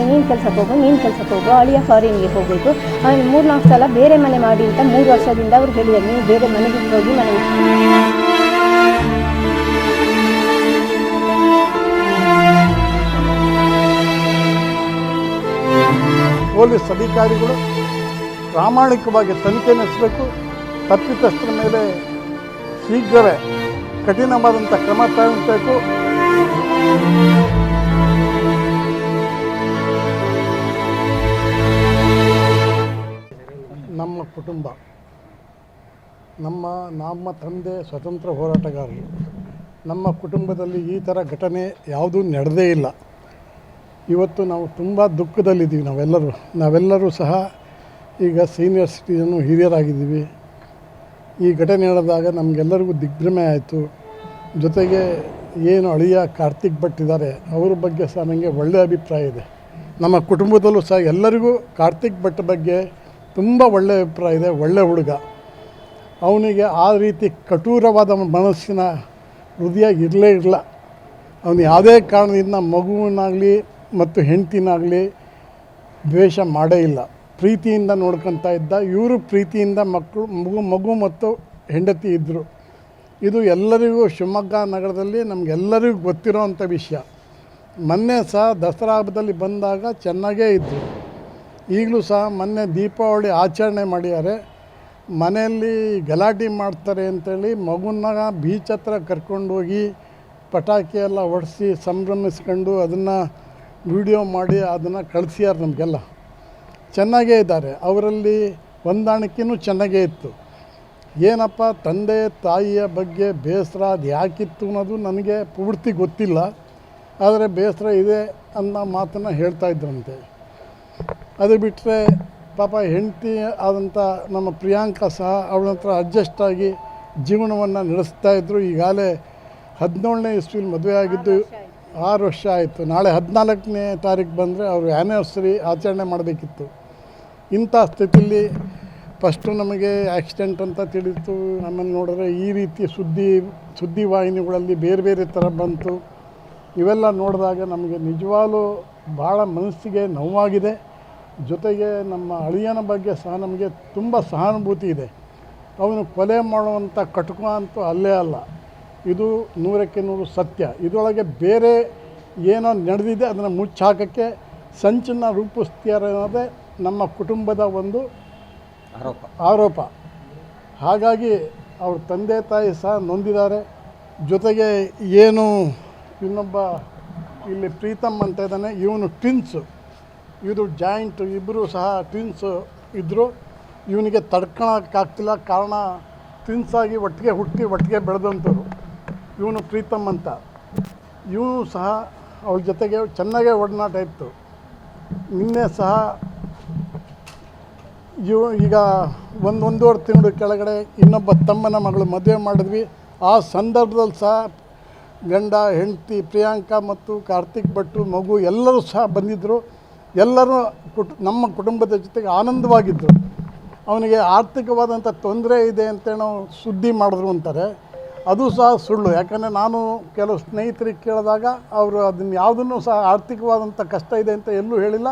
ಅತ್ತಿಗೆ ನೀನು ಕೆಲಸಕ್ಕೆ ಹೋಗು ನೀನು ಕೆಲಸಕ್ಕೆ ಹೋಗು ಅಳಿಯ ಫಾರಿನ್ಗೆ ಹೋಗಬೇಕು. ಆಮೇಲೆ ಮೂರು ನಾಲ್ಕು ಸಲ ಬೇರೆ ಮನೆ ಮಾಡಿ ಅಂತ ಮೂರು ವರ್ಷದಿಂದ ಅವ್ರು ಹೇಳಿದ್ದಾರೆ, ನೀವು ಬೇರೆ ಮನೆಗೆ ಹೋಗಿ ಮನೆ ಪೊಲೀಸ್ ಅಧಿಕಾರಿಗಳು ಪ್ರಾಮಾಣಿಕವಾಗಿ ತನಿಖೆ ನಡೆಸಬೇಕು. ತಪ್ಪಿತಸ್ಥರ ಮೇಲೆ ಶೀಘ್ರವೇ ಕಠಿಣವಾದಂಥ ಕ್ರಮ ತಗೊಳ್ಬೇಕು. ನಮ್ಮ ಕುಟುಂಬ, ನಮ್ಮ ನಮ್ಮ ತಂದೆ ಸ್ವತಂತ್ರ ಹೋರಾಟಗಾರರು, ನಮ್ಮ ಕುಟುಂಬದಲ್ಲಿ ಈ ಥರ ಘಟನೆ ಯಾವುದೂ ನಡೆದೇ ಇಲ್ಲ. ಇವತ್ತು ನಾವು ತುಂಬ ದುಃಖದಲ್ಲಿದ್ದೀವಿ ನಾವೆಲ್ಲರೂ. ನಾವೆಲ್ಲರೂ ಸಹ ಈಗ ಸೀನಿಯರ್ ಸಿಟಿಜನ್ನು ಹಿರಿಯರಾಗಿದ್ದೀವಿ ಈ ಘಟನೆ ನಡೆದಾಗ ನಮಗೆಲ್ಲರಿಗೂ ದಿಗ್ಭ್ರಮೆ ಆಯಿತು. ಜೊತೆಗೆ ಏನು ಅಳಿಯ ಕಾರ್ತಿಕ್ ಭಟ್ ಇದ್ದಾರೆ, ಅವ್ರ ಬಗ್ಗೆ ಸಹ ನನಗೆ ಒಳ್ಳೆಯ ಅಭಿಪ್ರಾಯ ಇದೆ. ನಮ್ಮ ಕುಟುಂಬದಲ್ಲೂ ಸಹ ಎಲ್ಲರಿಗೂ ಕಾರ್ತಿಕ್ ಭಟ್ ಬಗ್ಗೆ ತುಂಬ ಒಳ್ಳೆಯ ಅಭಿಪ್ರಾಯ ಇದೆ, ಒಳ್ಳೆ ಹುಡುಗ. ಅವನಿಗೆ ಆ ರೀತಿ ಕಠೂರವಾದ ಮನಸ್ಸಿನ ಹೃದಯ ಇರಲೇ ಇಲ್ಲ ಅವನು ಯಾವುದೇ ಕಾರಣದಿಂದ ಮಗುವಿನಾಗಲಿ ಮತ್ತು ಹೆಂಡತಿನಾಗಲಿ ದ್ವೇಷ ಮಾಡೇ ಇಲ್ಲ. ಪ್ರೀತಿಯಿಂದ ನೋಡ್ಕೊತಾ ಇದ್ದ, ಇವರು ಪ್ರೀತಿಯಿಂದ ಮಕ್ಕಳು ಮಗು ಮಗು ಮತ್ತು ಹೆಂಡತಿ ಇದ್ದರು ಇದು ಎಲ್ಲರಿಗೂ ಶಿವಮೊಗ್ಗ ನಗರದಲ್ಲಿ ನಮಗೆಲ್ಲರಿಗೂ ಗೊತ್ತಿರೋವಂಥ ವಿಷಯ. ಮೊನ್ನೆ ಸಹ ದಸರಾ ಹಬ್ಬದಲ್ಲಿ ಬಂದಾಗ ಚೆನ್ನಾಗೇ ಇದ್ದರು ಈಗಲೂ ಸಹ ಮೊನ್ನೆ ದೀಪಾವಳಿ ಆಚರಣೆ ಮಾಡಿದ್ದಾರೆ. ಮನೆಯಲ್ಲಿ ಗಲಾಟೆ ಮಾಡ್ತಾರೆ ಅಂತೇಳಿ ಮಗುನ ಬೀಚ್ ಹತ್ರ ಕರ್ಕೊಂಡೋಗಿ ಪಟಾಕಿ ಎಲ್ಲ ಹೊಡೆಸಿ ಸಂಭ್ರಮಿಸ್ಕೊಂಡು ಅದನ್ನು ವಿಡಿಯೋ ಮಾಡಿ ಅದನ್ನು ಕಳಿಸ್ಯಾರ ನಮಗೆಲ್ಲ. ಚೆನ್ನಾಗೇ ಇದ್ದಾರೆ. ಅವರಲ್ಲಿ ಹೊಂದಾಣಿಕೆಯೂ ಚೆನ್ನಾಗೇ ಇತ್ತು. ಏನಪ್ಪ ತಂದೆ ತಾಯಿಯ ಬಗ್ಗೆ ಬೇಸರ ಅದು ಯಾಕಿತ್ತು ಅನ್ನೋದು ನನಗೆ ಪೂರ್ತಿ ಗೊತ್ತಿಲ್ಲ. ಆದರೆ ಬೇಸರ ಇದೆ ಅನ್ನೋ ಮಾತನ್ನು ಹೇಳ್ತಾ ಇದ್ರಂತೆ. ಅದು ಬಿಟ್ಟರೆ ಪಾಪ ಹೆಂಡತಿ ಆದಂಥ ನಮ್ಮ ಪ್ರಿಯಾಂಕಾ ಸಹ ಅವಳ ಹತ್ರ ಅಡ್ಜಸ್ಟ್ ಆಗಿ ಜೀವನವನ್ನು ನಡೆಸ್ತಾ ಇದ್ದರು ಈಗಾಗಲೇ ಹದಿನೇಳನೇ ಇಸ್ವಿಲಿ ಮದುವೆ ಆಗಿದ್ದು ಆರು ವರ್ಷ ಆಯಿತು. ನಾಳೆ ಹದಿನಾಲ್ಕನೇ ತಾರೀಕು ಬಂದರೆ ಅವರು ಆ್ಯನಿವರ್ಸರಿ ಆಚರಣೆ ಮಾಡಬೇಕಿತ್ತು. ಇಂಥ ಸ್ಥಿತಿಯಲ್ಲಿ ಫಸ್ಟು ನಮಗೆ ಆ್ಯಕ್ಸಿಡೆಂಟ್ ಅಂತ ತಿಳಿತು. ನಮ್ಮನ್ನು ನೋಡಿದ್ರೆ ಈ ರೀತಿ ಸುದ್ದಿ ಸುದ್ದಿ ವಾಹಿನಿಗಳಲ್ಲಿ ಬೇರೆ ಬೇರೆ ಥರ ಬಂತು. ಇವೆಲ್ಲ ನೋಡಿದಾಗ ನಮಗೆ ನಿಜವಾಗಲೂ ಭಾಳ ಮನಸ್ಸಿಗೆ ನೋವಾಗಿದೆ. ಜೊತೆಗೆ ನಮ್ಮ ಅಳಿಯನ ಬಗ್ಗೆ ಸಹ ನಮಗೆ ತುಂಬ ಸಹಾನುಭೂತಿ ಇದೆ. ಅವನು ಕೊಲೆ ಮಾಡುವಂಥ ಕಟುಕ ಅಂತೂ ಅಲ್ಲೇ ಅಲ್ಲ. ಇದು ನೂರಕ್ಕೆ ನೂರು ಸತ್ಯ. ಇದರೊಳಗೆ ಬೇರೆ ಏನೋ ನಡೆದಿದೆ ಅದನ್ನು ಮುಚ್ಚಾಕೋಕ್ಕೆ ಸಂಚನ್ನು ರೂಪಿಸ್ತಿದ್ದಾರೆ ಅನ್ನೋದೇ ನಮ್ಮ ಕುಟುಂಬದ ಒಂದು ಆರೋಪ. ಆರೋಪ. ಹಾಗಾಗಿ ಅವ್ರ ತಂದೆ ತಾಯಿ ಸಹ ನೊಂದಿದ್ದಾರೆ. ಜೊತೆಗೆ ಏನು ಇನ್ನೊಬ್ಬ ಇಲ್ಲಿ ಪ್ರೀತಮ್ ಅಂತ ಇದ್ದಾನೆ. ಇವನು ಟ್ವಿನ್ಸು ಇದು ಜಾಯಿಂಟ್ ಇಬ್ಬರು ಸಹ ಟ್ವಿನ್ಸು ಇದ್ದರು ಇವನಿಗೆ ತಡ್ಕೊಳಕ್ಕಾಗ್ತಿಲ್ಲ, ಕಾರಣ ಟ್ವಿನ್ಸ್ ಆಗಿ ಒಟ್ಟಿಗೆ ಹುಟ್ಟಿ ಒಟ್ಟಿಗೆ ಬೆಳೆದಂಥವ್ರು. ಇವನು ಪ್ರೀತಮ್ ಅಂತ. ಇವನು ಸಹ ಅವಳ ಜೊತೆಗೆ ಚೆನ್ನಾಗೇ ಒಡನಾಟ ಇತ್ತು ನಿನ್ನೆ ಸಹ ಇವು ಈಗ ಒಂದು ಒಂದೂವರೆ ತಿಂಗಳು ಕೆಳಗಡೆ ಇನ್ನೊಬ್ಬ ತಮ್ಮನ ಮಗಳು ಮದುವೆ ಮಾಡಿದ್ವಿ. ಆ ಸಂದರ್ಭದಲ್ಲಿ ಸಹ ಗಂಡ, ಹೆಂಡತಿ, ಪ್ರಿಯಾಂಕಾ ಮತ್ತು ಕಾರ್ತಿಕ್ ಭಟ್ಟು ಮಗು ಎಲ್ಲರೂ ಸಹ ಬಂದಿದ್ದರು ಎಲ್ಲರೂ ಕುಟ್, ನಮ್ಮ ಕುಟುಂಬದ ಜೊತೆಗೆ ಆನಂದವಾಗಿದ್ದರು ಅವನಿಗೆ ಆರ್ಥಿಕವಾದಂಥ ತೊಂದರೆ ಇದೆ ಅಂತೇನೋ ಸುದ್ದಿ ಮಾಡಿದ್ರು ಅಂತಾರೆ. ಅದು ಸಹ ಸುಳ್ಳು. ಯಾಕಂದರೆ ನಾನು ಕೆಲವು ಸ್ನೇಹಿತರಿಗೆ ಕೇಳಿದಾಗ ಅವರು ಅದನ್ನು ಯಾವುದನ್ನು ಸಹ ಆರ್ಥಿಕವಾದಂಥ ಕಷ್ಟ ಇದೆ ಅಂತ ಎಲ್ಲೂ ಹೇಳಿಲ್ಲ.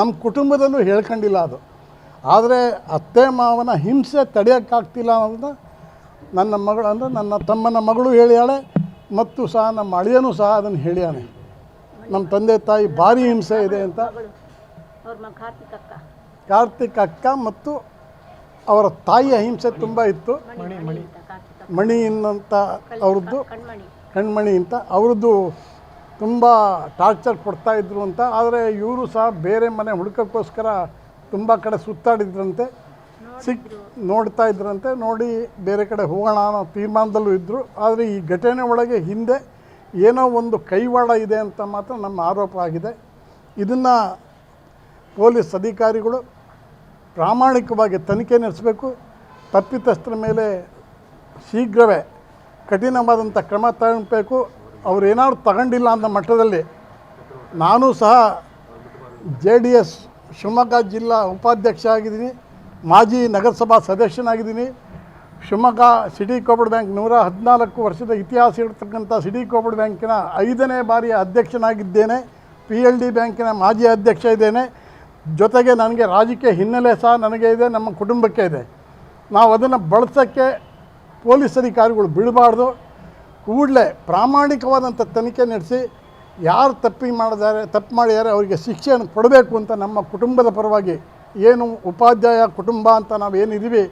ನಮ್ಮ ಕುಟುಂಬದಲ್ಲೂ ಹೇಳ್ಕೊಂಡಿಲ್ಲ ಅದು. ಆದರೆ ಅತ್ತೆ ಮಾವನ ಹಿಂಸೆ ತಡೆಯೋಕ್ಕಾಗ್ತಿಲ್ಲ ಅನ್ನೋದನ್ನ ನನ್ನ ಮಗಳು, ಅಂದರೆ ನನ್ನ ತಮ್ಮನ ಮಗಳು ಹೇಳ್ಯಾಳೆ ಮತ್ತು ಸಹ ನಮ್ಮ ಅಳಿಯನೂ ಸಹ ಅದನ್ನು ಹೇಳ್ಯಾನೆ ನಮ್ಮ ತಂದೆ ತಾಯಿ ಭಾರಿ ಹಿಂಸೆ ಇದೆ ಅಂತ ಕಾರ್ತಿಕ್ ಅಕ್ಕ ಕಾರ್ತಿಕ್ ಅಕ್ಕ ಮತ್ತು ಅವರ ತಾಯಿಯ ಹಿಂಸೆ ತುಂಬ ಇತ್ತು. ಮಣಿ ಅನ್ನಂಥ ಅವ್ರದ್ದು. ಕಣ್ಮಣಿ. ಕಣ್ಮಣಿ ಅಂತ ಅವ್ರದ್ದು ತುಂಬ ಟಾರ್ಚರ್ ಕೊಡ್ತಾ ಇದ್ರು ಅಂತ. ಆದರೆ ಇವರು ಸಹ ಬೇರೆ ಮನೆ ಹುಡುಕಕ್ಕೋಸ್ಕರ ತುಂಬ ಕಡೆ ಸುತ್ತಾಡಿದ್ರಂತೆ. ಸಿಕ್ ನೋಡ್ತಾ ಇದ್ರಂತೆ. ನೋಡಿ ಬೇರೆ ಕಡೆ ಹೋಗೋಣ ಅನ್ನೋ ತೀರ್ಮಾನದಲ್ಲೂ ಇದ್ದರು ಆದರೆ ಈ ಘಟನೆ ಒಳಗೆ ಹಿಂದೆ ಏನೋ ಒಂದು ಕೈವಾಡ ಇದೆ ಅಂತ ಮಾತ್ರ ನಮ್ಮ ಆರೋಪ ಆಗಿದೆ. ಇದನ್ನು ಪೊಲೀಸ್ ಅಧಿಕಾರಿಗಳು ಪ್ರಾಮಾಣಿಕವಾಗಿ ತನಿಖೆ ನಡೆಸಬೇಕು. ತಪ್ಪಿತಸ್ಥರ ಮೇಲೆ ಶೀಘ್ರವೇ ಕಠಿಣವಾದಂಥ ಕ್ರಮ ತಗೊಳ್ಬೇಕು. ಅವ್ರು ಏನಾದ್ರು ತಗೊಂಡಿಲ್ಲ ಅನ್ನೋ ಮಟ್ಟದಲ್ಲಿ ನಾನು ಸಹ ಜೆ ಡಿ ಎಸ್ ಶಿವಮೊಗ್ಗ ಜಿಲ್ಲಾ ಉಪಾಧ್ಯಕ್ಷ ಆಗಿದ್ದೀನಿ. ಮಾಜಿ ನಗರಸಭಾ ಸದಸ್ಯನಾಗಿದ್ದೀನಿ. ಶಿವಮೊಗ್ಗ ಸಿಟಿ ಕೋಪಡ್ ಬ್ಯಾಂಕ್ ನೂರ ಹದಿನಾಲ್ಕು ವರ್ಷದ ಇತಿಹಾಸ ಇರತಕ್ಕಂಥ ಸಿಟಿ ಕೋಪಡ್ ಬ್ಯಾಂಕಿನ ಐದನೇ ಬಾರಿಯ ಅಧ್ಯಕ್ಷನಾಗಿದ್ದೇನೆ. ಪಿ ಎಲ್ ಡಿ ಬ್ಯಾಂಕಿನ ಮಾಜಿ ಅಧ್ಯಕ್ಷ ಇದ್ದೇನೆ. ಜೊತೆಗೆ ನನಗೆ ರಾಜಕೀಯ ಹಿನ್ನೆಲೆ ಸಹ ನನಗೆ ಇದೆ, ನಮ್ಮ ಕುಟುಂಬಕ್ಕೆ ಇದೆ. ನಾವು ಅದನ್ನು ಬಳಸೋಕ್ಕೆ ಪೊಲೀಸ್ ಅಧಿಕಾರಿಗಳು ಬಿಡಬಾರ್ದು ಕೂಡಲೇ ಪ್ರಾಮಾಣಿಕವಾದಂಥ ತನಿಖೆ ನಡೆಸಿ ಯಾರು ತಪ್ಪಿ ಮಾಡಿದ್ದಾರೆ, ತಪ್ಪು ಮಾಡಿದ್ದಾರೆ ಅವರಿಗೆ ಶಿಕ್ಷೆಯನ್ನು ಕೊಡಬೇಕು ಅಂತ ನಮ್ಮ ಕುಟುಂಬದ ಪರವಾಗಿ ಏನು ಉಪಾಧ್ಯಾಯ ಕುಟುಂಬ ಅಂತ ನಾವು ಏನಿದ್ದೀವಿ,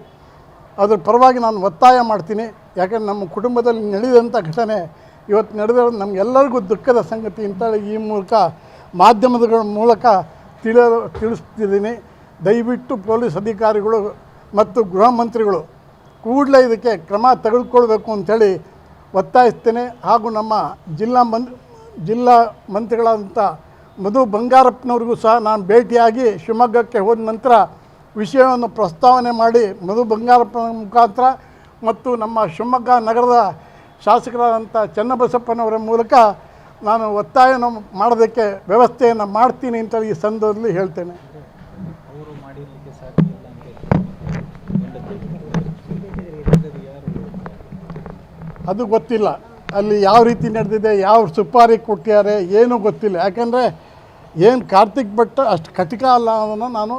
ಅದ್ರ ಪರವಾಗಿ ನಾನು ಒತ್ತಾಯ ಮಾಡ್ತೀನಿ. ಯಾಕಂದ್ರೆ ನಮ್ಮ ಕುಟುಂಬದಲ್ಲಿ ನಡೆದಂಥ ಘಟನೆ, ಇವತ್ತು ನಡೆದಿರೋದು ನಮಗೆಲ್ಲರಿಗೂ ದುಃಖದ ಸಂಗತಿ ಅಂತೇಳಿ ಈ ಮೂಲಕ ಮಾಧ್ಯಮದ ಮೂಲಕ ತಿಳ ತಿಳಿಸ್ತಿದ್ದೀನಿ. ದಯವಿಟ್ಟು ಪೊಲೀಸ್ ಅಧಿಕಾರಿಗಳು ಮತ್ತು ಗೃಹ ಮಂತ್ರಿಗಳು ಕೂಡಲೇ ಇದಕ್ಕೆ ಕ್ರಮ ತೆಗೆದುಕೊಳ್ಬೇಕು ಅಂಥೇಳಿ ಒತ್ತಾಯಿಸ್ತೇನೆ. ಹಾಗೂ ನಮ್ಮ ಜಿಲ್ಲಾ ಮನ್, ಜಿಲ್ಲಾ ಮಂತ್ರಿಗಳಾದಂಥ ಮಧು ಬಂಗಾರಪ್ಪನವ್ರಿಗೂ ಸಹ ನಾನು ಭೇಟಿಯಾಗಿ ಶಿವಮೊಗ್ಗಕ್ಕೆ ಹೋದ ನಂತರ ವಿಷಯವನ್ನು ಪ್ರಸ್ತಾವನೆ ಮಾಡಿ ಮಧು ಬಂಗಾರಪ್ಪನ ಮುಖಾಂತರ ಮತ್ತು ನಮ್ಮ ಶಿವಮೊಗ್ಗ ನಗರದ ಶಾಸಕರಾದಂಥ ಚನ್ನಬಸಪ್ಪನವರ ಮೂಲಕ ನಾನು ಒತ್ತಾಯನ ಮಾಡೋದಕ್ಕೆ ವ್ಯವಸ್ಥೆಯನ್ನು ಮಾಡ್ತೀನಿ ಅಂತ ಈ ಸಂದರ್ಭದಲ್ಲಿ ಹೇಳ್ತೇನೆ. ಅದು ಗೊತ್ತಿಲ್ಲ. ಅಲ್ಲಿ ಯಾವ ರೀತಿ ನಡೆದಿದೆ ಯಾವ ಸುಪಾರಿ ಕೊಟ್ಟಿದ್ದಾರೆ ಏನೂ ಗೊತ್ತಿಲ್ಲ. ಯಾಕೆಂದರೆ ಏನು ಕಾರ್ತಿಕ್ ಭಟ್ ಅಷ್ಟು ಕಟಿಕ ಅಲ್ಲ ಅನ್ನೋದನ್ನು ನಾನು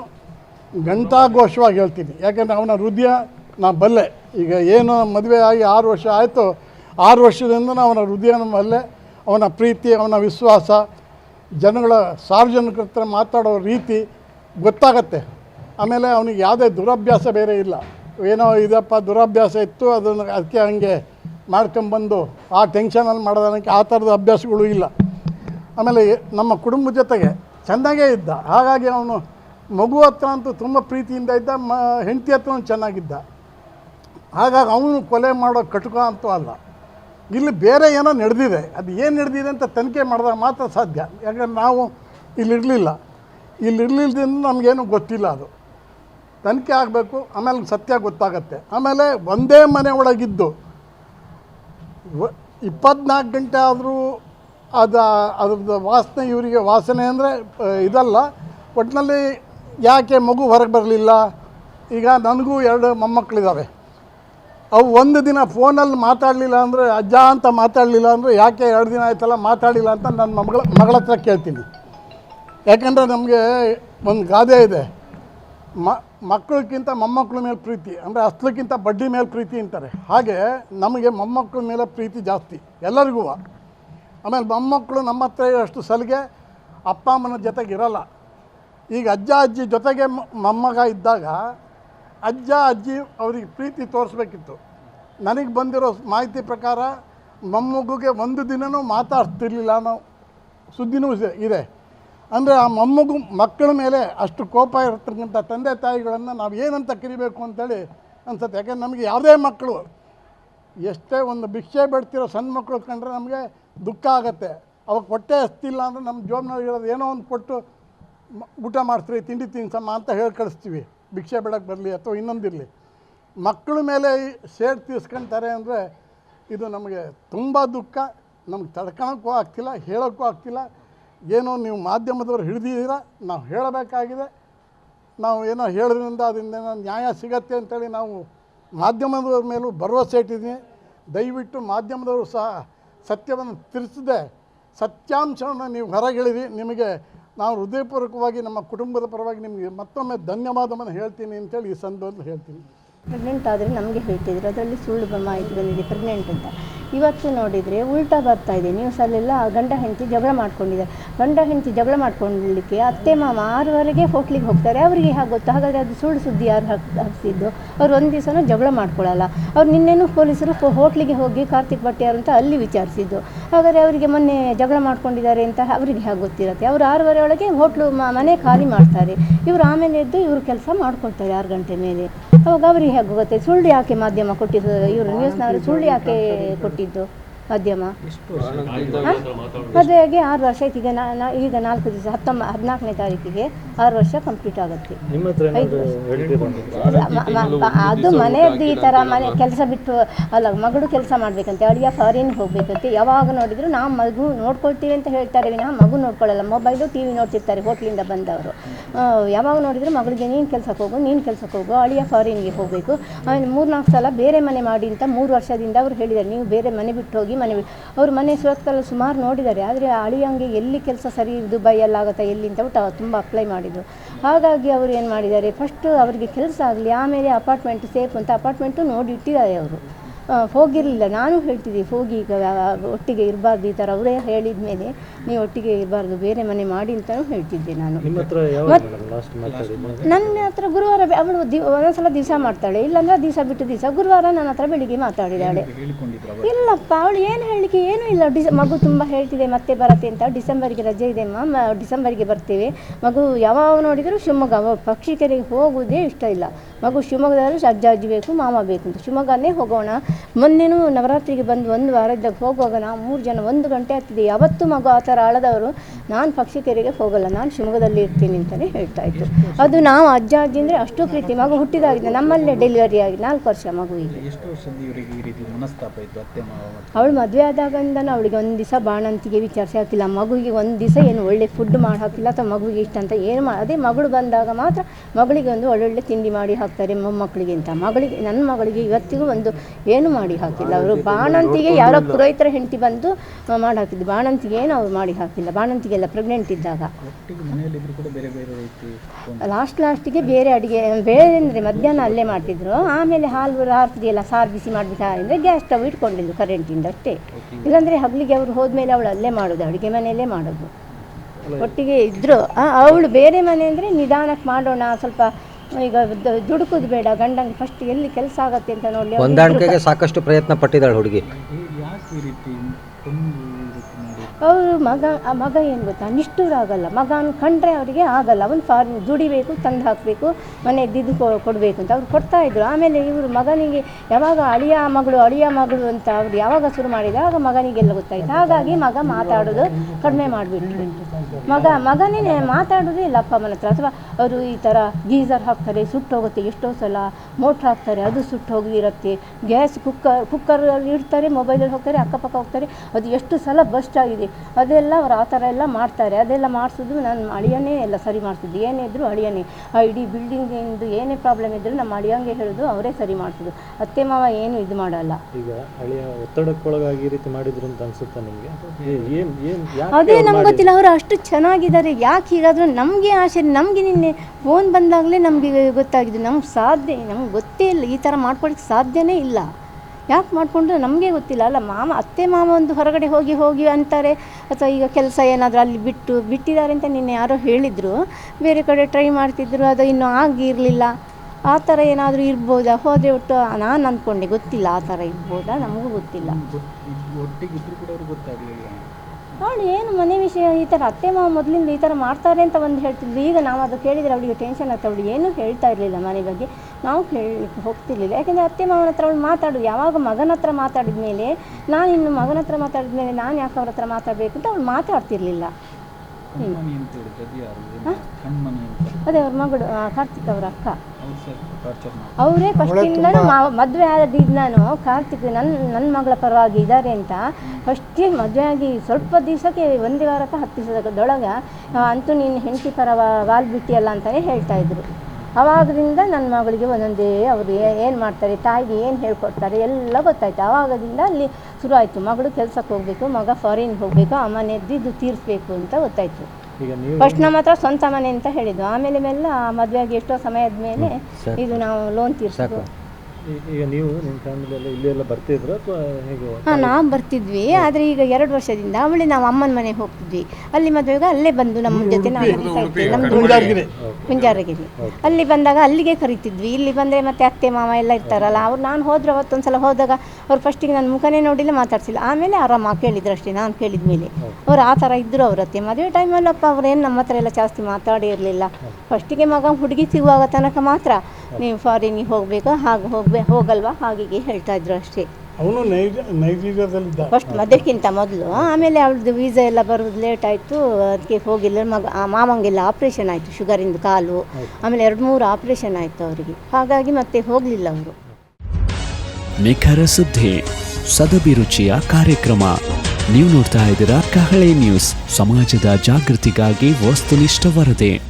ಘಂಟಾಘೋಷವಾಗಿ ಹೇಳ್ತೀನಿ. ಯಾಕೆಂದರೆ ಅವನ ಹೃದಯ ನಾ ಬಲ್ಲೆ. ಈಗ ಏನು ಮದುವೆ ಆಗಿ ಆರು ವರ್ಷ ಆಯಿತು ಆರು ವರ್ಷದಿಂದ ಅವನ ಹೃದಯನ ಬಲ್ಲೆ. ಅವನ ಪ್ರೀತಿ, ಅವನ ವಿಶ್ವಾಸ, ಜನಗಳ ಸಾರ್ವಜನಿಕರ ಹತ್ರ ಮಾತಾಡೋ ರೀತಿ ಗೊತ್ತಾಗತ್ತೆ. ಆಮೇಲೆ ಅವನಿಗೆ ಯಾವುದೇ ದುರಭ್ಯಾಸ ಬೇರೆ ಇಲ್ಲ. ಏನೋ ಇದಪ್ಪ ದುರಭ್ಯಾಸ ಇತ್ತು, ಅದನ್ನು ಅದಕ್ಕೆ ಹಂಗೆ ಮಾಡ್ಕೊಂಬಂದು ಆ ಟೆನ್ಷನಲ್ಲಿ ಮಾಡೋದಕ್ಕೆ ಆ ಥರದ ಅಭ್ಯಾಸಗಳು ಇಲ್ಲ. ಆಮೇಲೆ ನಮ್ಮ ಕುಟುಂಬದ ಜೊತೆಗೆ ಚೆನ್ನಾಗೇ ಇದ್ದ. ಹಾಗಾಗಿ ಅವನು ಮಗು ಹತ್ರ ಅಂತೂ ತುಂಬ ಪ್ರೀತಿಯಿಂದ ಇದ್ದ, ಮ, ಹೆಂಡತಿ ಹತ್ರ ಚೆನ್ನಾಗಿದ್ದ. ಹಾಗಾಗಿ ಅವನು ಕೊಲೆ ಮಾಡೋ ಕಟುಕ ಅಂತೂ ಅಲ್ಲ. ಇಲ್ಲಿ ಬೇರೆ ಏನೋ ನಡೆದಿದೆ. ಅದು ಏನು ನಡೆದಿದೆ ಅಂತ ತನಿಖೆ ಮಾಡಿದಾಗ ಮಾತ್ರ ಸಾಧ್ಯ. ಯಾಕಂದರೆ ನಾವು ಇಲ್ಲಿರಲಿಲ್ಲ. ಇಲ್ಲಿರಲಿಲ್ಲದಿಂದ ನಮಗೇನು ಗೊತ್ತಿಲ್ಲ ಅದು. ತನಿಖೆ ಆಗಬೇಕು, ಆಮೇಲೆ ಸತ್ಯ ಗೊತ್ತಾಗತ್ತೆ. ಆಮೇಲೆ ಒಂದೇ ಮನೆ ಒಳಗಿದ್ದು. ಇಪ್ಪತ್ನಾಲ್ಕು ಗಂಟೆ ಆದರೂ ಅದು, ಅದ್ರದ್ದು ವಾಸನೆ, ಇವರಿಗೆ ವಾಸನೆ ಅಂದರೆ ಇದಲ್ಲ. ಒಟ್ಟಿನಲ್ಲಿ ಯಾಕೆ ಮಗು ಹೊರಗೆ ಬರಲಿಲ್ಲ? ಈಗ ನನಗೂ ಎರಡು ಮೊಮ್ಮಕ್ಕಳಿದ್ದಾವೆ ಅವು ಒಂದು ದಿನ ಫೋನಲ್ಲಿ ಮಾತಾಡಲಿಲ್ಲ ಅಂದರೆ ಅಜ್ಜ ಅಂತ ಮಾತಾಡಲಿಲ್ಲ ಅಂದರೆ ಯಾಕೆ ಎರಡು ದಿನ ಆಯ್ತಲ್ಲ ಮಾತಾಡಿಲ್ಲ ಅಂತ ನನ್ನ ಮಗಳ ಮಗಳ ಹತ್ರ ಕೇಳ್ತೀನಿ. ಯಾಕಂದರೆ ನಮಗೆ ಒಂದು ಗಾದೆ ಇದೆ. ಮ ಮಕ್ಕಳಕ್ಕಿಂತ ಮೊಮ್ಮಕ್ಕಳ ಮೇಲೆ ಪ್ರೀತಿ, ಅಂದರೆ ಅಸ್ಲಕ್ಕಿಂತ ಬಡ್ಡಿ ಮೇಲೆ ಪ್ರೀತಿ ಅಂತಾರೆ. ಹಾಗೆ ನಮಗೆ ಮೊಮ್ಮಕ್ಕಳ ಮೇಲೆ ಪ್ರೀತಿ ಜಾಸ್ತಿ, ಎಲ್ಲರಿಗೂ. ಆಮೇಲೆ ಮೊಮ್ಮಕ್ಕಳು ನಮ್ಮ ಹತ್ರ ಅಷ್ಟು ಸಲಿಗೆ ಅಪ್ಪ ಅಮ್ಮನ ಜೊತೆಗೆ ಇರಲ್ಲ. ಈಗ ಅಜ್ಜ ಅಜ್ಜಿ ಜೊತೆಗೆ ಮೊಮ್ಮಗ ಇದ್ದಾಗ ಅಜ್ಜ, ಅಜ್ಜಿ ಅವರಿಗೆ ಪ್ರೀತಿ ತೋರಿಸ್ಬೇಕಿತ್ತು. ನನಗೆ ಬಂದಿರೋ ಮಾಹಿತಿ ಪ್ರಕಾರ ಮೊಮ್ಮಗುಗೆ ಒಂದು ದಿನವೂ ಮಾತಾಡ್ತಿರ್ಲಿಲ್ಲ ಅನ್ನೋ ಸುದ್ದಿನೂ ಇದೆ- ಅಂದರೆ ಆ ಮೊಮ್ಮಗು ಮಕ್ಕಳ ಮೇಲೆ ಅಷ್ಟು ಕೋಪ ಇರತಕ್ಕಂಥ ತಂದೆ ತಾಯಿಗಳನ್ನು ನಾವು ಏನಂತ ಕರಿಬೇಕು ಅಂತೇಳಿ ಅನ್ಸುತ್ತೆ. ಯಾಕಂದ್ರೆ ನಮಗೆ ಯಾವುದೇ ಮಕ್ಕಳು, ಎಷ್ಟೇ ಒಂದು ಭಿಕ್ಷೆ ಬಿಡ್ತಿರೋ ಸಣ್ಣ ಮಕ್ಕಳು ಕಂಡ್ರೆ ನಮಗೆ ದುಃಖ ಆಗುತ್ತೆ. ಅವಾಗ ಹೊಟ್ಟೆ ಹಸ್ತಿಲ್ಲ ಅಂದರೆ ನಮ್ಮ ಜೋಬ್ನಲ್ಲಿ ಇರೋದು ಏನೋ ಒಂದು ಕೊಟ್ಟು ಊಟ ಮಾಡಿಸ್ರಿ ತಿಂಡಿ ತಿನ್ಸಮ್ಮ ಅಂತ ಹೇಳಿ ಕಳಿಸ್ತೀವಿ. ಭಿಕ್ಷೆ ಬೇಡಕ್ಕೆ ಬರಲಿ ಅಥವಾ ಇನ್ನೊಂದಿರಲಿ ಮಕ್ಕಳ ಮೇಲೆ ಸೇಡ್ ತೀರ್ಸ್ಕೊಂತಾರೆ ಅಂದರೆ ಇದು ನಮಗೆ ತುಂಬ ದುಃಖ. ನಮ್ಗೆ ತಡ್ಕೊಳಕ್ಕೂ ಆಗ್ತಿಲ್ಲ, ಹೇಳೋಕ್ಕೂ ಆಗ್ತಿಲ್ಲ. ಏನೋ ನೀವು ಮಾಧ್ಯಮದವ್ರು ಹಿಡಿದಿದ್ದೀರ, ನಾವು ಹೇಳಬೇಕಾಗಿದೆ. ನಾವು ಏನೋ ಹೇಳೋದ್ರಿಂದ ಅದರಿಂದ ಏನೋ ನ್ಯಾಯ ಸಿಗತ್ತೆ ಅಂತೇಳಿ ನಾವು ಮಾಧ್ಯಮದವ್ರ ಮೇಲೂ ಭರವಸೆ ಇಟ್ಟಿದ್ದೀನಿ ದಯವಿಟ್ಟು ಮಾಧ್ಯಮದವರು ಸಹ ಸತ್ಯವನ್ನು ತಿಳಿಸದೆ ಸತ್ಯಾಂಶವನ್ನು ನೀವು ಹೊರಗೆಳಿದಿ ನಿಮಗೆ ನಾವು ಹೃದಯಪೂರ್ವಕವಾಗಿ ನಮ್ಮ ಕುಟುಂಬದ ಪರವಾಗಿ ನಿಮಗೆ ಮತ್ತೊಮ್ಮೆ ಧನ್ಯವಾದವನ್ನು ಹೇಳ್ತೀನಿ ಅಂತೇಳಿ ಈ ಸಂದರ್ಭದಲ್ಲಿ ಹೇಳ್ತೀನಿ. ಪ್ರೆಗ್ನೆಂಟ್ ಆದರೆ ನಮಗೆ ಹೇಳ್ತಿದ್ರು. ಅದರಲ್ಲಿ ಸುಳ್ಳು ಮಾಹಿತಿ ಬಂದಿದೆ. ಪ್ರೆಗ್ನೆಂಟ್ ಅಂತ. ಇವತ್ತು ನೋಡಿದರೆ ಉಲ್ಟಾ ಬರ್ತಾ ಇದೆ. ನ್ಯೂಸಲ್ಲೆಲ್ಲ ಗಂಡ ಹೆಂಡತಿ ಜಗಳ ಮಾಡ್ಕೊಂಡಿದ್ದಾರೆ. ಗಂಡ ಹೆಂಡತಿ ಜಗಳ ಮಾಡ್ಕೊಳ್ಳಿಕ್ಕೆ ಅತ್ತೆ ಮಾಮ ಆರುವರೆಗೆ ಹೋಟ್ಲಿಗೆ ಹೋಗ್ತಾರೆ. ಅವರಿಗೆ ಹೇಗೆ ಗೊತ್ತು? ಹಾಗಾದರೆ ಅದು ಸುಳ್ಳು ಸುದ್ದಿ ಯಾರು ಹಾಕ್, ಹಾಕ್ಸಿದ್ದು? ಅವ್ರು ಒಂದು ದಿವಸನೂ ಜಗಳ ಮಾಡ್ಕೊಳ್ಳಲ್ಲ ಅವ್ರು ನಿನ್ನೆನೂ ಪೊಲೀಸರು ಹೋಟ್ಲಿಗೆ ಹೋಗಿ ಕಾರ್ತಿಕ್ ಭಟ್ ಅಂತ ಅಲ್ಲಿ ವಿಚಾರಿಸಿದ್ದು. ಹಾಗಾದರೆ ಅವರಿಗೆ ಮೊನ್ನೆ ಜಗಳ ಮಾಡ್ಕೊಂಡಿದ್ದಾರೆ ಅಂತ ಅವರಿಗೆ ಹೇಗೆ ಗೊತ್ತಿರುತ್ತೆ? ಅವರು ಆರೂವರೆ ಒಳಗೆ ಹೋಟ್ಲು ಮನೆ ಖಾಲಿ ಮಾಡ್ತಾರೆ. ಇವರು ಆಮೇಲೆ ಎದ್ದು ಇವರು ಕೆಲಸ ಮಾಡ್ಕೊಳ್ತಾರೆ ಆರು ಗಂಟೆ ಮೇಲೆ. ಅವಾಗ ಅವರಿಗೆ ಹೇಗೆ ಗೊತ್ತೆ ಸುಳ್ಳು ಯಾಕೆ ಮಾಧ್ಯಮ ಕೊಟ್ಟಿದ್ದು? ಇವರು ನ್ಯೂಸ್ನವರು ಸುಳ್ಳು ಯಾಕೆ ಕೊಟ್ಟಿದ್ದು? ಮಾಧ್ಯಮ. ಮದುವೆಯಾಗಿ ಮದುವೆಗೆ ಆರು ವರ್ಷ ಆಯ್ತು. ಈಗ ನಾ ಈಗ ನಾಲ್ಕು ದಿವಸ ಹತ್ತೊಂಬ ಹದಿನಾಲ್ಕನೇ ತಾರೀಕಿಗೆ ಆರು ವರ್ಷ ಕಂಪ್ಲೀಟ್ ಆಗುತ್ತೆ. ಅದು ಮನೆಯದ್ದು ಈ ಥರ ಮನೆ ಕೆಲಸ ಬಿಟ್ಟು ಅಲ್ಲ ಮಗಳು ಕೆಲಸ ಮಾಡಬೇಕಂತೆ ಅಳಿಯ ಫಾರಿನ್ ಹೋಗ್ಬೇಕಂತೆ. ಯಾವಾಗ ನೋಡಿದ್ರು ನಾವು ಮಗು ನೋಡ್ಕೊಳ್ತೀವಿ ಅಂತ ಹೇಳ್ತಾರೆ ವಿನಃ ಮಗು ನೋಡ್ಕೊಳ್ಳಲ್ಲ. ಮೊಬೈಲು ಟಿ ವಿ ನೋಡ್ತಿರ್ತಾರೆ ಹೋಟ್ಲಿಂದ ಬಂದವರು. ಯಾವಾಗ ನೋಡಿದ್ರು ಮಗಳಿಗೆ ನೀನು ಕೆಲಸಕ್ಕೆ ಹೋಗು ನೀನು ಕೆಲಸಕ್ಕೆ ಹೋಗು ಅಳಿಯ ಫಾರಿನ್ಗೆ ಹೋಗಬೇಕು. ಆಮೇಲೆ ಮೂರ್ನಾಲ್ಕು ಸಲ ಬೇರೆ ಮನೆ ಮಾಡಿ ಅಂತ ಮೂರು ವರ್ಷದಿಂದ ಅವ್ರು ಹೇಳಿದ್ದಾರೆ. ನೀವು ಬೇರೆ ಮನೆ ಬಿಟ್ಟು ಹೋಗಿ ಮನೆ ಅವರು ಮನೆ ಸುರತ್ಕಲ್ಲ ಸುಮಾರು ನೋಡಿದ್ದಾರೆ, ಆದರೆ ಅಳಿಯಂಗೆ ಎಲ್ಲಿ ಕೆಲಸ ಸರಿ ದುಬೈಯಲ್ಲಾಗುತ್ತಾ ಎಲ್ಲಿ ಅಂತ ಬಿಟ್ಟು ತುಂಬ ಅಪ್ಲೈ ಮಾಡಿದರು ಹಾಗಾಗಿ ಅವರು ಏನು ಮಾಡಿದ್ದಾರೆ ಫಸ್ಟು ಅವರಿಗೆ ಕೆಲಸ ಆಗಲಿ, ಆಮೇಲೆ ಅಪಾರ್ಟ್ಮೆಂಟ್ ಸೇಫ್ ಅಂತ ಅಪಾರ್ಟ್ಮೆಂಟು ನೋಡಿ ಇಟ್ಟಿದ್ದಾರೆ ಅವರು. ಹೋಗಿರಲಿಲ್ಲ ನಾನು ಹೇಳ್ತಿದ್ದೆ ಹೋಗಿ ಈಗ ಒಟ್ಟಿಗೆ ಇರಬಾರ್ದು. ಈ ಥರ ಅವರೇ ಹೇಳಿದ ಮೇಲೆ ನೀವು ಒಟ್ಟಿಗೆ ಇರಬಾರ್ದು ಬೇರೆ ಮನೆ ಮಾಡಿ ಅಂತಲೂ ಹೇಳ್ತಿದ್ದೆ ನಾನು. ನನ್ನ ಹತ್ರ ಗುರುವಾರ ಅವಳು ಒಂದ್ಸಲ ಒಂದೊಂದ್ಸಲ ದಿವಸ ಮಾಡ್ತಾಳೆ ಇಲ್ಲಾಂದ್ರೆ ದಿವಸ ಬಿಟ್ಟು ದಿವಸ. ಗುರುವಾರ ನನ್ನ ಹತ್ರ ಬೆಳಿಗ್ಗೆ ಮಾತಾಡಿದಾಳೆ. ಇಲ್ಲಪ್ಪ ಅವಳು ಏನು ಹೇಳಲಿಕ್ಕೆ ಏನೂ ಇಲ್ಲ. ಡಿಸ ಮಗು ತುಂಬ ಹೇಳ್ತಿದೆ ಮತ್ತೆ ಬರತ್ತೆ ಅಂತ. ಡಿಸೆಂಬರ್ಗೆ ರಜೆ ಇದೆ ಅಮ್ಮ ಡಿಸೆಂಬರ್ ಡಿಸೆಂಬರ್ಗೆ ಬರ್ತೇವೆ. ಮಗು ಯಾವಾಗ ನೋಡಿದರೂ ಶಿವಮೊಗ್ಗ ಪಕ್ಷಿಕರಿಗೆ ಪಕ್ಷಿಕೆರೆಗೆ ಹೋಗುವುದೇ ಇಷ್ಟ ಇಲ್ಲ. ಮಗು ಶಿವಮೊಗ್ಗದಲ್ಲಿ ಅಜ್ಜ ಅಜ್ಜಿ ಬೇಕು ಮಾಮ ಬೇಕು ಅಂತ. ಶಿವಮೊಗ್ಗನೇ ಹೋಗೋಣ. ಮೊನ್ನೆನೂ ನವರಾತ್ರಿಗೆ ಬಂದು ಒಂದು ವಾರದಾಗ ಹೋಗುವಾಗ ನಾವು ಮೂರು ಜನ ಒಂದು ಗಂಟೆ ಆಗ್ತಿದೆ ಯಾವತ್ತೂ ಮಗು ಆ ಥರ ಆಳದವರು. ನಾನು ಪಕ್ಷಿ ಪಕ್ಷಿಕೆರೆಗೆ ಹೋಗಲ್ಲ. ನಾನು ಶಿವಮೊಗ್ಗದಲ್ಲಿ ಇರ್ತೀನಿ ಅಂತಲೇ ಹೇಳ್ತಾ ಇದ್ರು. ಅದು ನಾವು ಅಜ್ಜ ಅಜ್ಜಿ ಅಂದರೆ ಅಷ್ಟು ಪ್ರೀತಿ. ಮಗು ಹುಟ್ಟಿದಾಗಿದೆ ನಮ್ಮಲ್ಲೇ ಡೆಲಿವರಿ ಆಗಿ ನಾಲ್ಕು ವರ್ಷ ಮಗುವಿಗೆ ಅತ್ತೆ ಮಾವ ಅವಳು ಮದುವೆ ಆದಾಗಿಂದನೂ ಅವಳಿಗೆ ಒಂದು ದಿವಸ ಬಾಣಂತಿಗೆ ವಿಚಾರಿಸಿ ಹಾಕಿಲ್ಲ. ಮಗುವಿಗೆ ಒಂದು ದಿವಸ ಏನು ಒಳ್ಳೆ ಫುಡ್ ಮಾಡಿ ಹಾಕಿಲ್ಲ ಅಥವಾ ಮಗುವಿಗೆ ಇಷ್ಟ ಅಂತ ಏನು ಮಾ ಅದೇ ಮಗಳು ಬಂದಾಗ ಮಾತ್ರ ಮಗಳಿಗೆ ಒಂದು ಒಳ್ಳೊಳ್ಳೆ ತಿಂಡಿ ಮಾಡಿ ಹಾಕ್ತಾರೆ ಮೊಮ್ಮಕ್ಕಳಿಗೆ ಅಂತ. ಮಗಳಿಗೆ ನನ್ನ ಮಗಳಿಗೆ ಇವತ್ತಿಗೂ ಒಂದು ಏನು ಮಾಡಿ ಹಾಕಿಲ್ಲ. ಅವರು ಬಾಣಂತಿಗೆ ಯಾರೋ ಪುರೋಹಿತರ ಹೆಂಡತಿ ಬಂದು ಮಾಡಿ ಹಾಕಿದ್ದು. ಬಾಣಂತಿಗೆ ಏನು ಅವ್ರು ಮಾಡಿ ಹಾಕಿಲ್ಲ. ಬಾಣಂತಿಗೆಲ್ಲ ಪ್ರೆಗ್ನೆಂಟ್ ಇದ್ದಾಗ. ಲಾಸ್ಟ್ ಲಾಸ್ಟಿಗೆ ಬೇರೆ ಅಡುಗೆ ಬೇರೆ ಅಂದರೆ ಮಧ್ಯಾಹ್ನ ಅಲ್ಲೇ ಮಾಡ್ತಿದ್ರು. ಆಮೇಲೆ ಹಾಲು ರಾತ್ರಿ ಎಲ್ಲ ಸಾರು ಬಿಸಿ ಮಾಡಿಬಿಟ್ಟು ಅಂದರೆ ಗ್ಯಾಸ್ ಸ್ಟವ್ ಇಟ್ಕೊಂಡಿದ್ದು ಕರೆಂಟಿಂದ ಅಷ್ಟೇ. ಇಲ್ಲಾಂದರೆ ಹಗಲಿಗೆ ಅವ್ರು ಹೋದ್ಮೇಲೆ ಅವಳು ಅಲ್ಲೇ ಮಾಡೋದು ಅಡುಗೆ ಮನೆಯಲ್ಲೇ ಮಾಡೋದು. ಒಟ್ಟಿಗೆ ಇದ್ದರು ಅವಳು ಬೇರೆ ಮನೆ ಅಂದರೆ ನಿಧಾನಕ್ಕೆ ಮಾಡೋಣ ಸ್ವಲ್ಪ ಈಗ ದುಡುಕುದು ಬೇಡ ಗಂಡಂಗೆ ಫಸ್ಟ್ ಎಲ್ಲಿ ಕೆಲಸ ಆಗತ್ತೆ ಅಂತ ನೋಡಿ ಹೊಂದಾಣಿಕೆಗೆ ಸಾಕಷ್ಟು ಪ್ರಯತ್ನ ಪಟ್ಟಿದ್ದಾಳೆ ಹುಡುಗಿ. ಯಾಕೆ ಈ ರೀತಿ ಕೊಂದು ಅವರು ಮಗ, ಆ ಮಗ ಏನು ಗೊತ್ತಾ? ನಿಷ್ಠೂರ ಆಗಲ್ಲ. ಮಗನ ಕಂಡ್ರೆ ಅವರಿಗೆ ಆಗಲ್ಲ. ಅವನು ಫಾರಿನ್ ದುಡಿಬೇಕು, ತಂದು ಹಾಕಬೇಕು ಮನೆ ಇದ್ದಿದ್ದು ಕೊಡಬೇಕು ಅಂತ ಅವ್ರು ಕೊಡ್ತಾ ಇದ್ರು. ಆಮೇಲೆ ಇವರು ಮಗನಿಗೆ ಯಾವಾಗ ಅಳಿಯ ಮಗಳು ಅಳಿಯ ಮಗಳು ಅಂತ ಅವ್ರು ಯಾವಾಗ ಶುರು ಮಾಡಿದ ಆಗ ಮಗನಿಗೆಲ್ಲ ಗೊತ್ತಾಯಿತು. ಹಾಗಾಗಿ ಮಗ ಮಾತಾಡೋದು ಕಡಿಮೆ ಮಾಡಿಬಿಟ್ರು. ಮಗ ಮಗನೇ ಮಾತಾಡೋದೇ ಇಲ್ಲ ಅಪ್ಪ, ಅಮ್ಮನ ಹತ್ರ. ಅಥವಾ ಅವರು ಈ ಥರ ಗೀಸರ್ ಹಾಕ್ತಾರೆ, ಸುಟ್ಟು ಹೋಗುತ್ತೆ, ಎಷ್ಟೋ ಸಲ ಮೋಟ್ರ್ ಹಾಕ್ತಾರೆ, ಅದು ಸುಟ್ಟು ಹೋಗಿರುತ್ತೆ. ಗ್ಯಾಸ್ ಕುಕ್ಕರ್ ಕುಕ್ಕರಲ್ಲಿ ಇಡ್ತಾರೆ ಮೊಬೈಲಲ್ಲಿ ಹೋಗ್ತಾರೆ, ಅಕ್ಕಪಕ್ಕ ಹೋಗ್ತಾರೆ. ಅದು ಎಷ್ಟು ಸಲ ಬಸ್ಟ್ ಆಗಿದೆ. ಅದೆಲ್ಲ ಅವ್ರು ಆ ಥರ ಎಲ್ಲ ಮಾಡ್ತಾರೆ. ಅದೆಲ್ಲ ಮಾಡಿಸಿದ್ರು ನನ್ನ ಅಳಿಯನೇ ಎಲ್ಲ ಸರಿ ಮಾಡಿಸಿದ್ದು. ಏನೇ ಇದ್ದರೂ ಅಳಿಯನೇ. ಆ ಇಡೀ ಬಿಲ್ಡಿಂಗಿಂದು ಏನೇ ಪ್ರಾಬ್ಲಮ್ ಇದ್ದರೂ ನಮ್ಮ ಅಳಿಯಂಗೆ ಹೇಳೋದು ಅವರೇ ಸರಿ ಮಾಡಿಸೋದು ಅತ್ತೆ ಮಾವ ಏನು ಇದು ಮಾಡಲ್ಲ. ಈಗ ಅಳಿಯ ಒತ್ತಡಕ್ಕೊಳಗಾಗಿ ಈ ರೀತಿ ಮಾಡಿದ್ರು ಅಂತ ಅನ್ಸುತ್ತಾ ನಿಮಗೆ? ಏನು ಏನು ಯಾಕೆ ಅದೇ ನಮ್ಗೆ ಗೊತ್ತಿಲ್ಲ. ಅವರು ಅಷ್ಟು ಚೆನ್ನಾಗಿದ್ದಾರೆ. ಯಾಕೆ ಹೀಗಾದರೂ ನಮಗೆ ಆಶೆ ನಮಗೆ ನಿನ್ನೆ ಫೋನ್ ಬಂದಾಗಲೇ ನಮಗೆ ಗೊತ್ತಾಗಿದ್ದು. ನಮ್ಗೆ ಸಾಧ್ಯ ನಮ್ಗೆ ಗೊತ್ತೇ ಇಲ್ಲ. ಈ ಥರ ಮಾಡ್ಕೊಳಕ್ಕೆ ಸಾಧ್ಯನೇ ಇಲ್ಲ. ಯಾಕೆ ಮಾಡಿಕೊಂಡ್ರೆ ನಮಗೆ ಗೊತ್ತಿಲ್ಲ. ಅಲ್ಲ, ಮಾಮ, ಅತ್ತೆ ಮಾಮ ಒಂದು ಹೊರಗಡೆ ಹೋಗಿ ಹೋಗಿ ಅಂತಾರೆ. ಅಥವಾ ಈಗ ಕೆಲಸ ಏನಾದರೂ ಅಲ್ಲಿ ಬಿಟ್ಟು ಬಿಟ್ಟಿದ್ದಾರೆ ಅಂತ ನಿನ್ನೆ ಯಾರೋ ಹೇಳಿದರು. ಬೇರೆ ಕಡೆ ಟ್ರೈ ಮಾಡ್ತಿದ್ರು, ಅದು ಇನ್ನೂ ಆಗಿರಲಿಲ್ಲ. ಆ ಥರ ಏನಾದರೂ ಇರ್ಬೋದಾ? ಹೋದರೆ ಒಟ್ಟು ನಾನು ಅಂದ್ಕೊಂಡೆ ಗೊತ್ತಿಲ್ಲ ಆ ಥರ ಇರ್ಬೋದಾ? ನಮಗೂ ಗೊತ್ತಿಲ್ಲ. ನೋಡಿ, ಏನು ಮನೆ ವಿಷಯ, ಈ ಥರ ಅತ್ತೆ ಮಾವ ಮೊದಲಿಂದ ಈ ಥರ ಮಾಡ್ತಾರೆ ಅಂತ ಒಂದು ಹೇಳ್ತಿದ್ವಿ ಈಗ ನಾವು ಅದು ಕೇಳಿದರೆ ಅವಳಿಗೆ ಟೆನ್ಷನ್ ಆಗ್ತಾ ಅವಳು ಏನೂ ಹೇಳ್ತಾ ಇರಲಿಲ್ಲ ಮನೆ ಬಗ್ಗೆ. ನಾವು ಹೇಳಲಿಕ್ಕೆ ಹೋಗ್ತಿರ್ಲಿಲ್ಲ. ಯಾಕೆಂದರೆ ಅತ್ತೆ ಮಾವನ ಹತ್ರ ಅವಳು ಮಾತಾಡೋದು. ಯಾವಾಗ ಮಗನ ಹತ್ರ ಮಾತಾಡಿದ ಮೇಲೆ ನಾನು ಇನ್ನು ಮಗನ ಹತ್ರ ಮಾತಾಡಿದ ಮೇಲೆ ನಾನು ಯಾಕೆ ಅವ್ರ ಹತ್ರ ಮಾತಾಡಬೇಕು ಅಂತ ಅವಳು ಮಾತಾಡ್ತಿರ್ಲಿಲ್ಲ. ಅದು ಅವ್ರ ಮಗಳು ಆ, ಕಾರ್ತಿಕ್ ಅವರ ಅಕ್ಕ. ಅವ್ರೇ ಫಸ್ಟಿಂದನೂ ಮದುವೆ ಆದಿದ್ದು ನಾನು. ಕಾರ್ತಿಕ್ ನನ್ನ ನನ್ನ ಮಗಳ ಪರವಾಗಿ ಇದ್ದಾರೆ ಅಂತ ಫಸ್ಟಿಗೆ ಮದುವೆ ಆಗಿ ಸ್ವಲ್ಪ ದಿವಸಕ್ಕೆ ಒಂದೇ ವಾರಕ್ಕೆ ಹತ್ತು ದಿವಸದೊಳಗ ಅಂತೂ ನೀನು ಹೆಂಡತಿ ಪರವಾಗಿ ಬಿಟ್ಟಿಯಲ್ಲ ಅಂತಲೇ ಹೇಳ್ತಾ ಇದ್ರು. ಅವಾಗದಿಂದ ನನ್ನ ಮಗಳಿಗೆ ಒಂದೊಂದೇ ಅವರು ಏನು ಮಾಡ್ತಾರೆ ತಾಯಿಗೆ ಏನು ಹೇಳ್ಕೊಡ್ತಾರೆ ಎಲ್ಲ ಗೊತ್ತಾಯ್ತು. ಆವಾಗದಿಂದ ಅಲ್ಲಿ ಶುರು ಆಯಿತು ಮಗಳು ಕೆಲ್ಸಕ್ಕೆ ಹೋಗಬೇಕು ಮಗ ಫಾರಿನ್ ಹೋಗಬೇಕು ಆ ಮನೆಯದ್ದು ಇದು ತೀರಿಸ್ಬೇಕು ಅಂತ ಗೊತ್ತಾಯಿತು. ಫಸ್ಟ್ ನಮ್ಮ ಹತ್ರ ಸ್ವಂತ ಮನೆ ಅಂತ ಹೇಳಿದ್ದು. ಆಮೇಲೆ ಮೇಲೆ ಮದುವೆಯಾಗಿ ಎಷ್ಟೋ ಸಮಯದ ಮೇಲೆ ಇದು ನಾವು ಲೋನ್ ಈ- ಈಗ ನೀವು ನಿಮ್ಮ ಫ್ಯಾಮಿಲಿ ಎಲ್ಲ ಇಲ್ಲೇ ಎಲ್ಲ ಬರ್ತಿದ್ರು ಅಥವಾ ಹೇಗೆ? ಹಾಂ ನಾವು ಬರ್ತಿದ್ವಿ ಆದರೆ ಈಗ ಎರಡು ವರ್ಷದಿಂದ ಅವಳಿ ನಾವು ಅಮ್ಮನ ಮನೆಗೆ ಹೋಗ್ತಿದ್ವಿ. ಅಲ್ಲಿ ಮದುವೆಗೆ ಅಲ್ಲೇ ಬಂದು ನಮ್ಮ ಜೊತೆ ನಾವು ನಮ್ಮದು ಮುಂಜಾರಗಿರಿ ಕುಂಜಾರಗಿರಿ ಅಲ್ಲಿ ಬಂದಾಗ ಅಲ್ಲಿಗೆ ಕರಿತಿದ್ವಿ ಇಲ್ಲಿ ಬಂದರೆ ಮತ್ತೆ ಅತ್ತೆ ಮಾವ ಎಲ್ಲ ಇರ್ತಾರಲ್ಲ ಅವ್ರು ನಾನು ಹೋದ್ರೆ ಅವತ್ತೊಂದ್ಸಲ ಹೋದಾಗ ಅವ್ರು ಫಸ್ಟಿಗೆ ನನ್ನ ಮುಖನೇ ನೋಡಿಲ್ಲ ಮಾತಾಡ್ಸಿಲ್ಲ. ಆಮೇಲೆ ಆರಾಮ ಕೇಳಿದ್ರು ಅಷ್ಟೇ ನಾನು ಕೇಳಿದ ಮೇಲೆ. ಅವ್ರು ಆ ಥರ ಇದ್ದರು ಅವ್ರ ಅತ್ತೆ. ಮದುವೆ ಟೈಮಲ್ಲಪ್ಪ ಅವ್ರೇನು ನಮ್ಮ ಹತ್ರ ಎಲ್ಲ ಜಾಸ್ತಿ ಮಾತಾಡಿರಲಿಲ್ಲ. ಫಸ್ಟಿಗೆ ಮಗ ಹುಡುಗಿ ಸಿಗುವಾಗ ತನಕ ಮಾತ್ರ ನೀವು ಫಾರಿನಿಗೆ ಹೋಗಬೇಕು? ಹಾಗೆ ಹೋಗ್ಬೇ ಹೋಗಲ್ವಾ? ಹಾಗೆ ಹೇಳ್ತಾ ಇದ್ರು ಅಷ್ಟೇ. ಅವನು ನೈಜೀರಿಯಾದಲ್ಲಿದ್ದ. ಫಸ್ಟ್ ಅದಕ್ಕಿಂತ ಮೊದಲು. ಆಮೇಲೆ ಅವಳದ್ದು ವೀಸಾ ಎಲ್ಲ ಬರೋದು ಲೇಟ್ ಆಯಿತು. ಅದಕ್ಕೆ ಹೋಗಿಲ್ಲ. ಮಗ ಆ ಮಾಮಂಗೆಲ್ಲ ಆಪ್ರೇಷನ್ ಆಯಿತು ಶುಗರಿಂದ ಕಾಲು. ಆಮೇಲೆ ಎರಡು ಮೂರು ಆಪ್ರೇಷನ್ ಆಯಿತು ಅವರಿಗೆ. ಹಾಗಾಗಿ ಮತ್ತೆ ಹೋಗಲಿಲ್ಲ ಅವರು. ನಿಖರ ಸುದ್ದಿ ಸದಭಿರುಚಿಯ ಕಾರ್ಯಕ್ರಮ. ನೀವು ನೋಡ್ತಾ ಇದ್ದೀರಾ ಕಹಳೆ ನ್ಯೂಸ್. ಸಮಾಜದ ಜಾಗೃತಿಗಾಗಿ ವಸ್ತುನಿಷ್ಠ ವರದಿ.